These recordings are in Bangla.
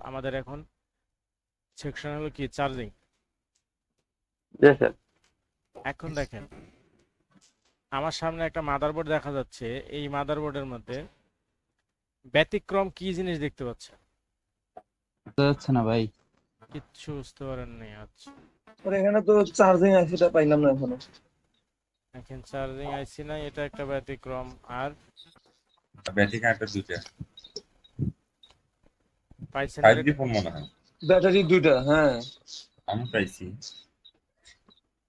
আমাদের এখন সেকশন হলো কি? চার্জিং এখন দেখেন আমার সামনে একটা মাদারবোর্ড দেখা যাচ্ছে। এই মাদারবোর্ডের মধ্যে ব্যতিক্রম কি জিনিস দেখতে পাচ্ছেন? যাচ্ছে না ভাই। কিচ্ছু বুঝতে পারেননি আচ্ছা। আর এখানে তো চার্জিং আইসিটা পাইলাম না এখনও। এখন চার্জিং আইসি নাই এটা একটা ব্যতিক্রম। আর ব্যাটারি কানেক্টর দুইটা। পাইছেন ফাইভ জি ফোন মনে হয়। ব্যাটারি দুইটা হ্যাঁ। আমি পাইছি।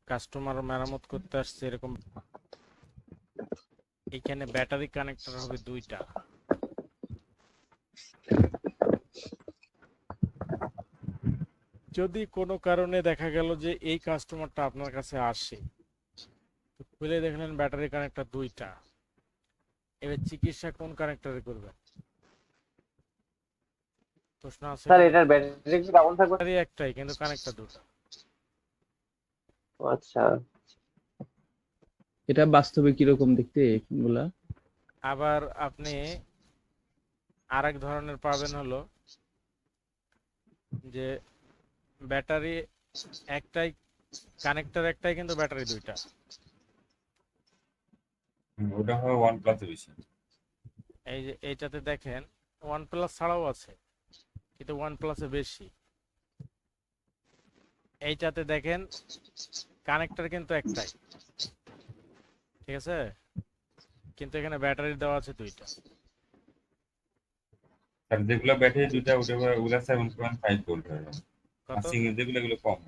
কাস্টমার মেরামত করতে আসছে এরকম। এখানে ব্যাটারি কানেক্টর হবে দুইটা। যদি কোনো কারণে দেখা গেল যে এই কাস্টমারটা আপনার কাছে আসে তো খুলে দেখলেন ব্যাটারি কানেক্টর দুইটা। এবার চিকিৎসা কোন কানেক্টরে করবেন? প্রশ্ন আছে। স্যার এটার ব্যাটারি কি ডাউন থাকবে? ব্যাটারি একটাই কিন্তু কানেক্টর দুটো। আচ্ছা। এটা বাস্তবে কীরকম দেখতে গুলা আবার আপনি আরেক ধরনের পাবেন হলো যে ব্যাটারি একটাই কানেক্টর একটাই কিন্তু ব্যাটারি দুইটা। ওটা হয় ওয়ান প্লাস বেশি। এই যে এইটাতে দেখেন ওয়ান প্লাস ছাড়াও আছে। কিন্তু ওয়ান প্লাসে বেশি। এইটাতে দেখেন কানেক্টর কিন্তু একটাই। ঠিক আছে? কিন্তু এখানে ব্যাটারি দেওয়া আছে দুইটা। আর যেগুলো ব্যাটারি দুইটা হয় ওগুলা সেভেন পয়েন্ট ফাইভ ভোল্ট হয় কত? যেগুলো এগুলো কম।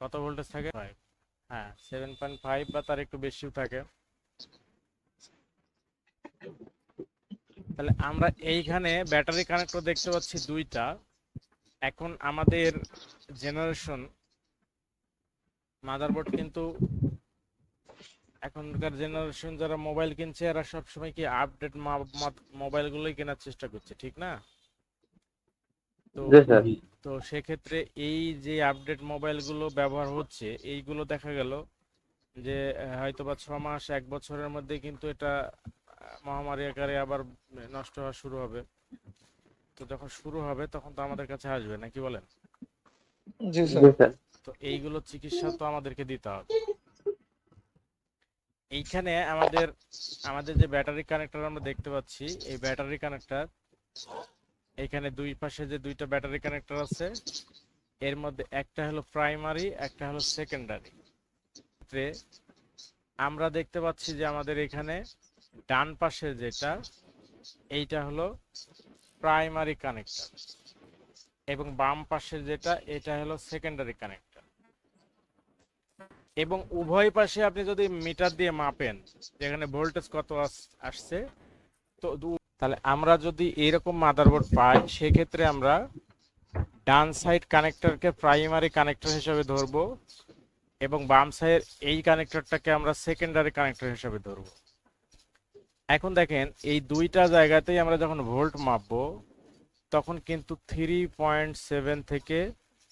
কত ভোল্টেজ থাকে? হ্যাঁ সেভেন পয়েন্ট ফাইভ বা তার একটু বেশিও থাকে। তাহলে আমরা এইখানে ব্যাটারি কানেক্টর দেখতে পাচ্ছি দুইটা। এখন আমাদের জেনারেশন মাদারবোর্ড কিন্তু এখনকার জেনারেশন যারা মোবাইল কিনছে এরা সবসময় কি আপডেট মোবাইলগুলোই কেনার চেষ্টা করছে ঠিক না? তো তো সেক্ষেত্রে এই যে আপডেট মোবাইলগুলো ব্যবহার হচ্ছে এইগুলো দেখা গেল যে হয়তোবা ছ মাস এক বছরের মধ্যে কিন্তু এটা মহামারী আকারে আবার নষ্ট হওয়া শুরু হবে। তো যখন শুরু হবে তখন তো আমাদের কাছে আসবে নাকি বলেন? জি স্যার। তো এইগুলো চিকিৎসা তো আমাদেরকে দিতে হবে। এইখানে আমাদের আমাদের যে ব্যাটারি কানেক্টর আমরা দেখতে পাচ্ছি এই ব্যাটারি কানেক্টর এখানে দুই পাশে যে দুইটা ব্যাটারি কানেক্টর আছে এর মধ্যে একটা হলো প্রাইমারি একটা হলো সেকেন্ডারি। আমরা দেখতে পাচ্ছি যে আমাদের এখানে ডান পাশে যেটা, এইটা হলো প্রাইমারি কানেক্টর এবং বাম পাশে যেটা, এটা হলো সেকেন্ডারি কানেক্টর এবং উভয় পাশে আপনি যদি মিটার দিয়ে মাপেন, যেখানে ভোল্টেজ কত আসছে, তো তাহলে আমরা যদি এইরকম মাদারবোর্ড পাই, সেক্ষেত্রে আমরা ডান সাইড কানেক্টরকে প্রাইমারি কানেক্টর হিসেবে ধরবো এবং বাম সাইড এই কানেক্টরটাকে আমরা সেকেন্ডারি কানেক্টর হিসেবে ধরবো। এখন দেখেন এই দুইটা জায়গাতেই আমরা যখন ভোল্ট মাপবো তখন কিন্তু থ্রি পয়েন্ট সেভেন থেকে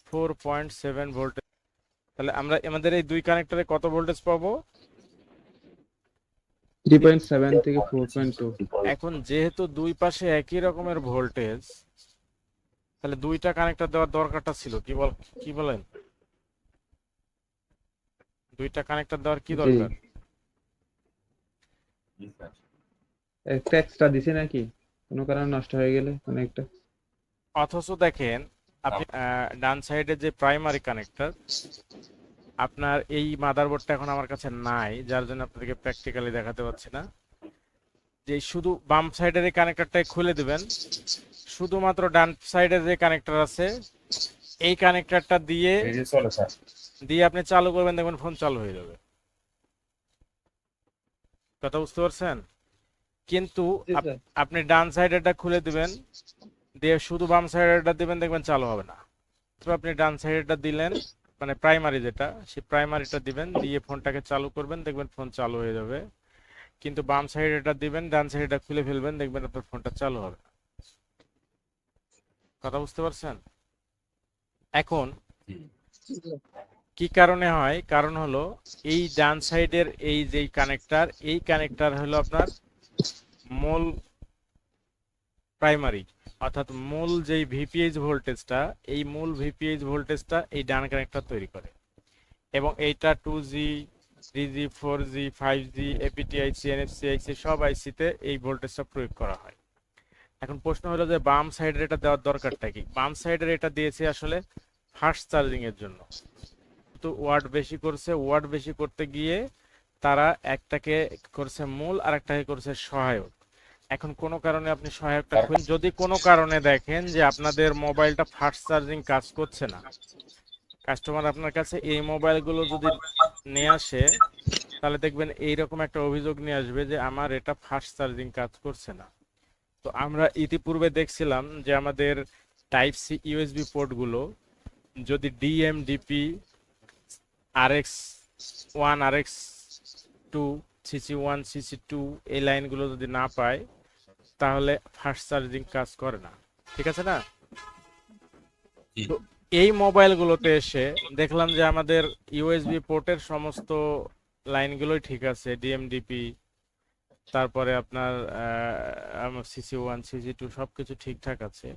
ফোর পয়েন্ট সেভেন ভোল্টেজ তাহলে আমরা আমাদের এই দুই কানেক্টরে কত ভোল্টেজ পাবো? এখন যেহেতু দুই পাশে একই রকমের ভোল্টেজ তাহলে দুইটা কানেক্টর দেওয়ার দরকারটা ছিল। কি বল কি বলেন? দুইটা কানেক্টর দেওয়ার কি দরকার? এক্সট্রা দিছে নাকি? কোনো কারণে নষ্ট হয়ে গেলে কোনো একটা অথচ দেখেন আপনি ডান সাইডে যে প্রাইমারি কানেক্টর আপনার এই মাদারবোর্ডটা এখন আমার কাছে নাই যার জন্য আপনাদেরকে প্র্যাকটিক্যালি দেখাতে পারছি না। যে শুধু বাম সাইডের এই কানেক্টরটাই খুলে দিবেন শুধুমাত্র ডান সাইডের যে কানেক্টর আছে এই কানেক্টরটা দিয়ে দিয়ে আপনি চালু করবেন দেখবেন ফোন চালু হয়ে যাবে। কথা বুঝতে পারছেন? কিন্তু আপনি ডান সাইডেরটা খুলে দিবেন দিয়ে শুধু বাম সাইডেরটা দিবেন দেখবেন চালু হবে না। তো আপনি ডান সাইডেরটা দিলেন মানে প্রাইমারি যেটা সেই প্রাইমারিটা দিবেন দিয়ে ফোনটাকে চালু করবেন দেখবেন ফোন চালু হয়ে যাবে। কিন্তু বাম সাইডেরটা দিবেন ডান সাইডেরটা খুলে ফেলবেন দেখবেন আপনার ফোনটা চালু হবে। না। কথা বুঝতে পারছেন? এখন কি কারণে হয়? কারণ হলো এই ডান সাইডের এই যে কানেক্টর এই কানেক্টর হলো আপনার মূল প্রাইমারি অর্থাৎ মূল যেই ভিপিএইচ ভোল্টেজটা এই মূল ভিপিএইচ ভোল্টেজটা এই ডান কানেক্টর তৈরি করে। এবং এইটা two G three G four G five G এপিটিআইসি NFC IC সব আইসিতে এই ভোল্টেজটা প্রয়োগ করা হয়। এখন প্রশ্ন হলো যে বাম সাইডের এটা দেওয়ার দরকারটা কি? বাম সাইডের এটা দিয়েছে আসলে ফাস্ট চার্জিং এর জন্য। তো ওয়াট বেশি করছে ওয়াট বেশি করতে গিয়ে তারা একটাকে করছে মূল আর একটাকে করছে সহায়ক। এখন কোনো কারণে আপনি সহায়কটা খুঁজেন যদি কোনো কারণে দেখেন যে আপনাদের মোবাইলটা ফাস্ট চার্জিং কাজ করছে না কাস্টমার আপনার কাছে এই মোবাইলগুলো যদি নিয়ে আসে তাহলে দেখবেন এইরকম একটা অভিযোগ নিয়ে আসবে যে আমার এটা ফাস্ট চার্জিং কাজ করছে না। তো আমরা ইতিপূর্বে দেখছিলাম যে আমাদের টাইপ সি ইউএসবি পোর্টগুলো যদি DMDP RX one RX two CC one CC two এই লাইনগুলো যদি না পায় তাহলে ফাস্ট চার্জিং কাজ করে না। ঠিক আছে না। তো এই মোবাইলগুলোতে এসে দেখলাম যে আমাদের ইউএসবি পোর্টের সমস্ত লাইনগুলোই ঠিক আছে ডিএমডিপি তারপরে আপনার সিসি ওয়ান সিসি টু সব কিছু ঠিকঠাক আছে।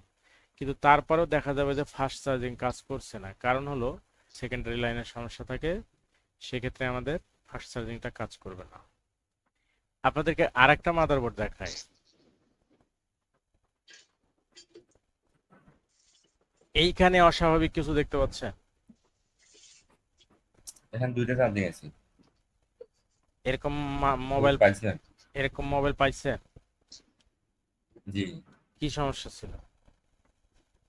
কিন্তু তারপরেও দেখা যাবে যে ফাস্ট চার্জিং কাজ করছে না। কারণ হলো সেকেন্ডারি লাইনের সমস্যা থাকে সেক্ষেত্রে আমাদের ফাস্ট চার্জিংটা কাজ করবে না। আপনাদেরকে আরেকটা মাদারবোর্ড দেখায় এইখানে অস্বাভাবিক কিছু দেখতে পাচ্ছেন? এখানে দুইটা চার্জিং আছে। এরকম মোবাইল পাইছেন। এরকম মোবাইল পাইছেন? জি। কি সমস্যা ছিল?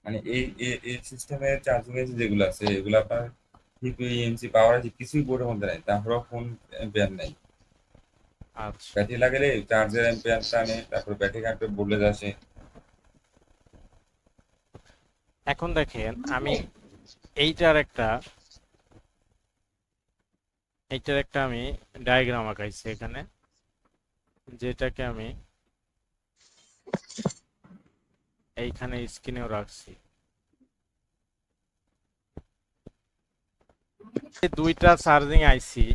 মানে এই এই- সিস্টেমের চার্জিং যেগুলো আছে এগুলো আপনার সিপিইউ এমসি পাওয়ার আছে কিছুই বোর্ডের মধ্যে নাই। তারপরে ফোন এম্পিয়ার নাই। আচ্ছা। ব্যাটারি লাগালে চার্জের এম্পিয়ার টানে তারপর ব্যাটারি কানেক্টর ভোল্টেজ আসে। এখন দেখেন আমি এইটার একটা এইটার একটা আমি ডায়াগ্রাম আঁকাইছি এখানে যেটাকে আমি এইখানে স্ক্রিনেও রাখছি। দুইটা চার্জিং আইসি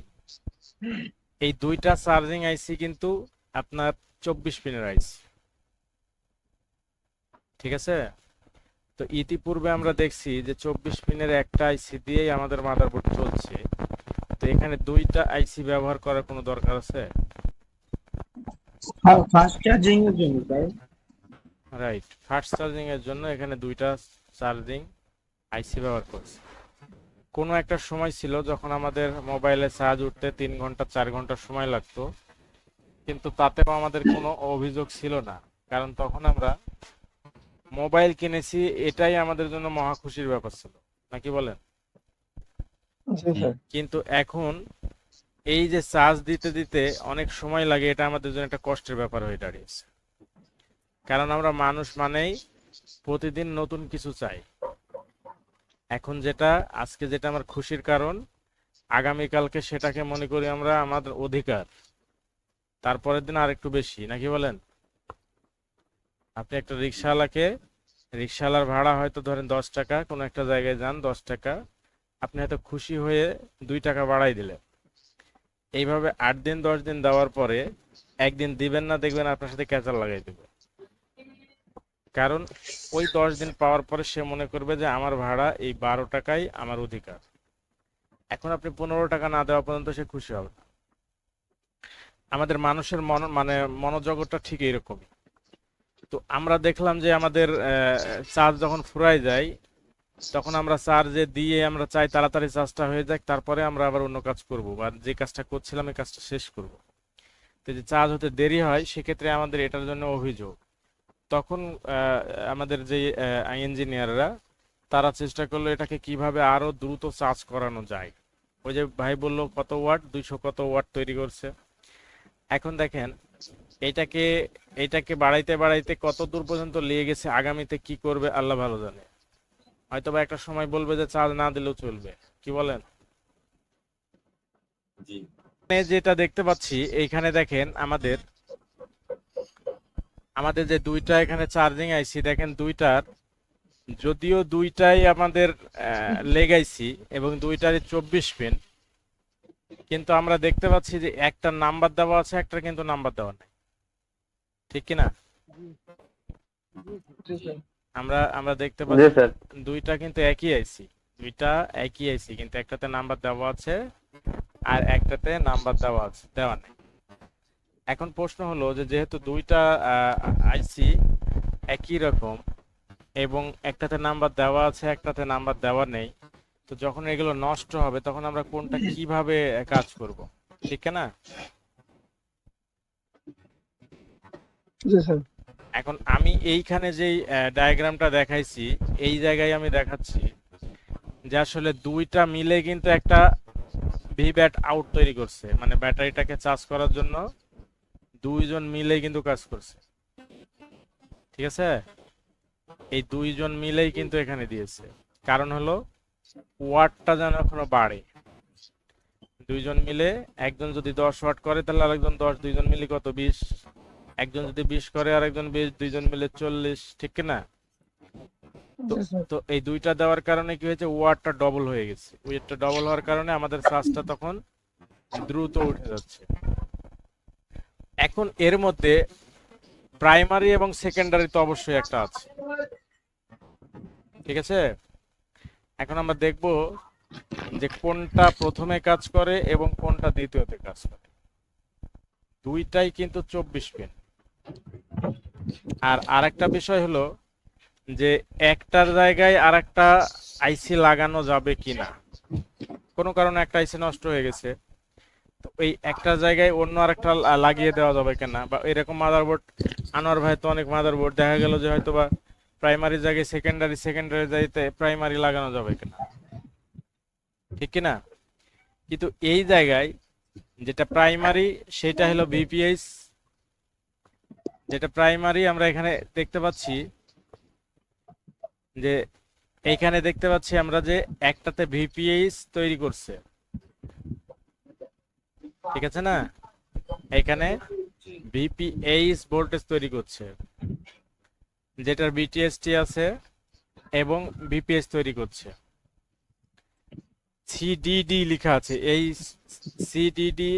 এই দুইটা চার্জিং আইসি কিন্তু আপনার চব্বিশ পিনের আইসি ঠিক আছে? তো ইতিপূর্বে আমরা দেখছি যে চব্বিশ পিনের একটা আইসি দিয়েই আমাদের মাদারবোর্ড চলছে। তো এখানে দুইটা আইসি ব্যবহার করার কোনো দরকার আছে? ফাস্ট চার্জিং এর জন্য তাই? রাইট ফাস্ট চার্জিং এর জন্য এখানে দুইটা চার্জিং আইসি ব্যবহার করছে। কোনো একটা সময় ছিল যখন আমাদের মোবাইলে চার্জ উঠতে তিন ঘণ্টা চার ঘণ্টা সময় লাগতো। কিন্তু তাতেও আমাদের কোনো অভিযোগ ছিল না। কারণ তখন আমরা মোবাইল কিনেছি এটাই আমাদের জন্য মহা খুশির ব্যাপার ছিল। নাকি বলেন? কিন্তু এখন এই যে চার্জ দিতে দিতে অনেক সময় লাগে এটা আমাদের জন্য একটা কষ্টের ব্যাপার হয়ে দাঁড়িয়েছে। কারণ আমরা মানুষ মানেই প্রতিদিন নতুন কিছু চাই। এখন যেটা, আজকে যেটা আমার খুশির কারণ, আগামীকালকে সেটাকে মনে করি আমরা আমাদের অধিকার। তারপরের দিন আর একটু বেশি, নাকি বলেন? আপনি একটা রিক্সাওয়ালাকে, রিক্সাওয়ালার ভাড়া হয়তো ধরেন দশ টাকা, কোনো একটা জায়গায় যান দশ টাকা, আপনি হয়তো খুশি হয়ে দুই টাকা বাড়াই দিলেন। এইভাবে আট দিন, দশ দিন দেওয়ার পরে একদিন দিবেন না, দেখবেন আপনার সাথে ক্যাচার লাগাই দেবে। কারণ ওই দশ দিন পাওয়ার পরে সে মনে করবে যে আমার ভাড়া এই বারো টাকাই আমার অধিকার। এখন আপনি পনেরো টাকা না দেওয়া পর্যন্ত সে খুশি হবে। আমাদের মানুষের মন মানে মনোজগৎটা ঠিক এইরকমই। তো আমরা দেখলাম যে আমাদের চার্জ যখন ফুরায় যায়, তখন আমরা চার্জে দিয়ে আমরা চাই তাড়াতাড়ি চার্জটা হয়ে যাক, তারপরে আমরা আবার অন্য কাজ করব বা যে কাজটা করছিলাম, এই কাজটা শেষ করব। তো যে চার্জ হতে দেরি হয়, সেক্ষেত্রে আমাদের এটার জন্য অভিযোগ। তখন আমাদের যে ইঞ্জিনিয়াররা তারা চেষ্টা করল এটাকে কীভাবে আরও দ্রুত চার্জ করানো যায়। ওই যে ভাই বলল কত ওয়াট? দুইশো কত ওয়াট তৈরি করছে? এখন দেখেন এটাকে এটাকে বাড়াইতে বাড়াইতে কত দূর পর্যন্ত লিয়ে গেছে আগামীতে কি করবে আল্লাহ ভালো জানে। হয়তো বা একটা সময় বলবে যে চার্জ না দিলেও চলবে। কি বলেন? যেটা দেখতে পাচ্ছি এইখানে দেখেন আমাদের আমাদের যে দুইটা এখানে চার্জিং আইসি দেখেন দুইটার যদিও দুইটাই আমাদের লেগ আইসি এবং দুইটারই চব্বিশ পিন কিন্তু আমরা দেখতে পাচ্ছি যে একটা নাম্বার দেওয়া আছে একটা কিন্তু নাম্বার দেওয়া নেই। ঠিক কিনা? আমরা আমরা দেখতে পাচ্ছি দুইটা কিন্তু একই আইসি দুইটা একই আইসি কিন্তু একটাতে নাম্বার দেওয়া আছে আর একটাতে নাম্বার দেওয়া আছে দেওয়া নেই। এখন প্রশ্ন হলো যে যেহেতু দুইটা আইসি একই রকম এবং একটাতে নাম্বার দেওয়া আছে একটাতে নাম্বার দেওয়া নেই তো যখন এগুলো নষ্ট হবে তখন আমরা কোনটা কীভাবে কাজ করব? ঠিক না? এখন আমি এইখানে যেই ডায়াগ্রামটা দেখাইছি এই জায়গায় আমি দেখাচ্ছি যে আসলে দুইটা মিলে কিন্তু একটা ভি ব্যাট আউট তৈরি করছে মানে ব্যাটারিটাকে চার্জ করার জন্য দুইজন মিলে কিন্তু কাজ করছে। ঠিক আছে? এই দুইজন মিলেই কিন্তু এখানে দিয়েছে। কারণ হলো ওয়াটটা যেন এখনও বাড়ে। দুইজন মিলে একজন যদি দশ ওয়াট করে, তাহলে আরেকজন দশ, দুইজন মিলে কত, বিশ? একজন যদি বিশ করে, আরেকজন বিশ, দুইজন মিলে চল্লিশ, ঠিক না তো এই দুইটা দেওয়ার কারণে কি হয়েছে ওয়াটটা ডবল হয়ে গেছে। ওয়েটটা ডবল হওয়ার কারণে আমাদের চার্জটা তখন দ্রুত উঠে যাচ্ছে। এখন এর মধ্যে প্রাইমারি এবং সেকেন্ডারি তো অবশ্যই একটা আছে। ঠিক আছে? এখন আমরা দেখব যে কোনটা প্রথমে কাজ করে এবং কোনটা দ্বিতীয়তে কাজ করে। দুইটাই কিন্তু চব্বিশ পেন আর আরেকটা বিষয় হলো যে একটার জায়গায় আরেকটা আইসি লাগানো যাবে কিনা। কোনো কারণে একটা আইসি নষ্ট হয়ে গেছে। এই একটা জায়গায় অন্য আরেকটা লাগিয়ে দেওয়া যাবে কিনা? বা এরকম মাদারবোর্ড আনোয়ার ভাই তো অনেক মাদারবোর্ড দেখা গেল যে হয়তো বা প্রাইমারি জায়গায় সেকেন্ডারি সেকেন্ডারি জায়গাতে প্রাইমারি লাগানো যাবে কিনা? ঠিক কিনা? কিন্তু এই জায়গায় যেটা প্রাইমারি সেটা হলো বিপিএস যেটা প্রাইমারি আমরা এখানে দেখতে পাচ্ছি যে এইখানে দেখতে পাচ্ছি আমরা যে একটাতে ভিপিএইচ তৈরি করছে। ঠিক আছে না? এখানে ভিপিএইচ ভোল্টেজ তৈরি করছে, যেটার বিটিএসটি আছে এবং ভিপিএস তৈরি করছে। সিডিডি লেখা আছে, এই সিডিডি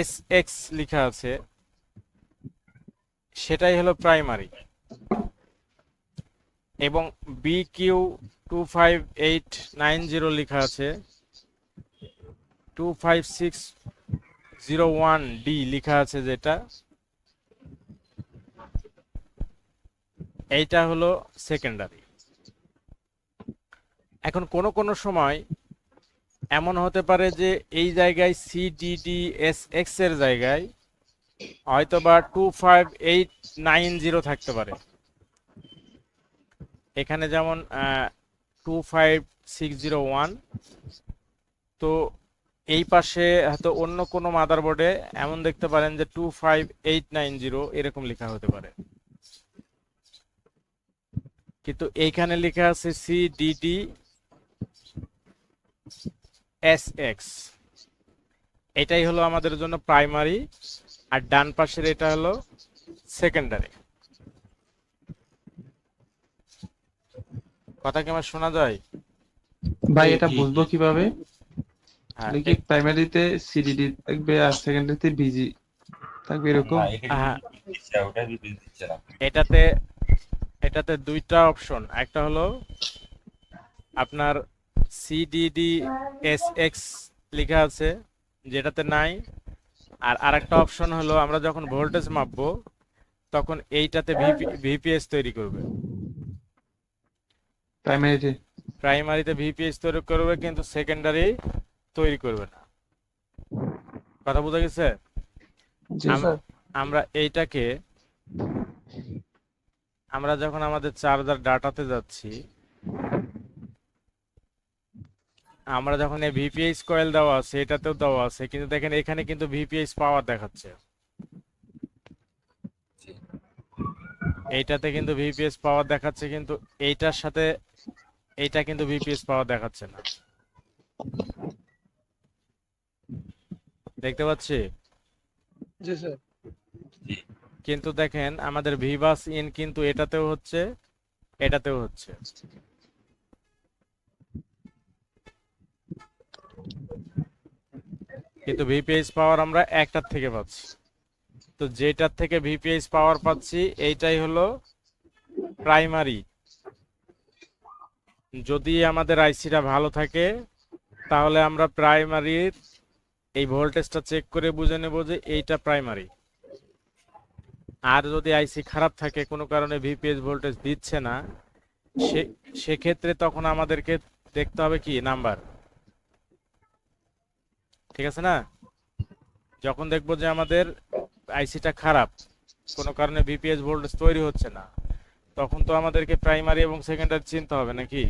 এস এক্স লেখা আছে, সেটাই হলো প্রাইমারি এবং B Q two five eight nine zero লেখা আছে two five six zero one D লেখা আছে যেটা। এইটা হলো সেকেন্ডারি এখন কোনো কোনো সময় এমন হতে পারে যে এই জায়গায় সিডিডি এস এর জায়গায় হয়তো বা two five eight nine zero থাকতে পারে। এখানে যেমন two five six zero one তো এই পাশে হয়তো অন্য কোনো মাদারবোর্ডে এমন দেখতে পারেন যে two five eight nine zero এরকম লেখা হতে পারে। কিন্তু এইখানে লেখা আছে সি ডিডি এস এক্স এটাই হলো আমাদের জন্য প্রাইমারি আর ডান পাশের এটা হলো সেকেন্ডারি কথা কি আমার শোনা যায়? ভাই, এটা বুঝব কীভাবে? তাহলে কি প্রাইমারিতে সিডিডি থাকবে আর সেকেন্ডারিতে বিজি থাকবে এরকম? হ্যাঁ। না। এটাতে এটাতে দুইটা অপশন একটা হলো আপনার সিডিডি এস এক্স লেখা আছে যেটাতে নাই। আর আরেকটা অপশন হলো আমরা যখন ভোল্টেজ মাপবো তখন এইটাতে ভিপিএস তৈরি করবে। প্রাইমারিতে প্রাইমারিতে ভিপিএস তৈরি করবে কিন্তু সেকেন্ডারি তৈরি করবে না কথা বোঝা গেছে? জি আম- স্যার। আমরা এইটাকে আমরা যখন আমাদের চার্জার ডাটাতে যাচ্ছি আমরা যখন এই ভিপিএস কয়েল দেওয়া আছে এটাতেও দেওয়া আছে কিন্তু দেখেন এখানে কিন্তু ভিপিএস পাওয়ার দেখাচ্ছে। এইটাতে কিন্তু ভিপিএস পাওয়ার দেখাচ্ছে কিন্তু এইটার সাথে এইটা কিন্তু ভিপিএস পাওয়ার দেখাচ্ছে না। দেখতে পাচ্ছি? জি স্যার। কিন্তু দেখেন আমাদের ভিভাস ইন কিন্তু এটাতেও হচ্ছে এটাতেও হচ্ছে। কিন্তু ভিপিএস পাওয়ার আমরা একটার থেকে পাচ্ছি। তো যেটার থেকে ভিপিএস পাওয়ার পাচ্ছি এইটাই হলো প্রাইমারি যদি আমাদের আইসিটা ভালো থাকে তাহলে আমরা প্রাইমারির এই ভোল্টেজটা চেক করে বুঝে নেব যে এইটা প্রাইমারি আর যদি আইসি খারাপ থাকে, কোনো কারণে ভিপিএস ভোল্টেজ দিচ্ছে না, সে, সেক্ষেত্রে তখন আমাদেরকে দেখতে হবে কি? নাম্বার ঠিক আছে না? যখন দেখব যে আমাদের আইসিটা খারাপ, কোনো কারণে ভিপিএস ভোল্টেজ তৈরি হচ্ছে না, তখন তো আমাদেরকে প্রাইমারি এবং সেকেন্ডারি চিনতে হবে, নাকি?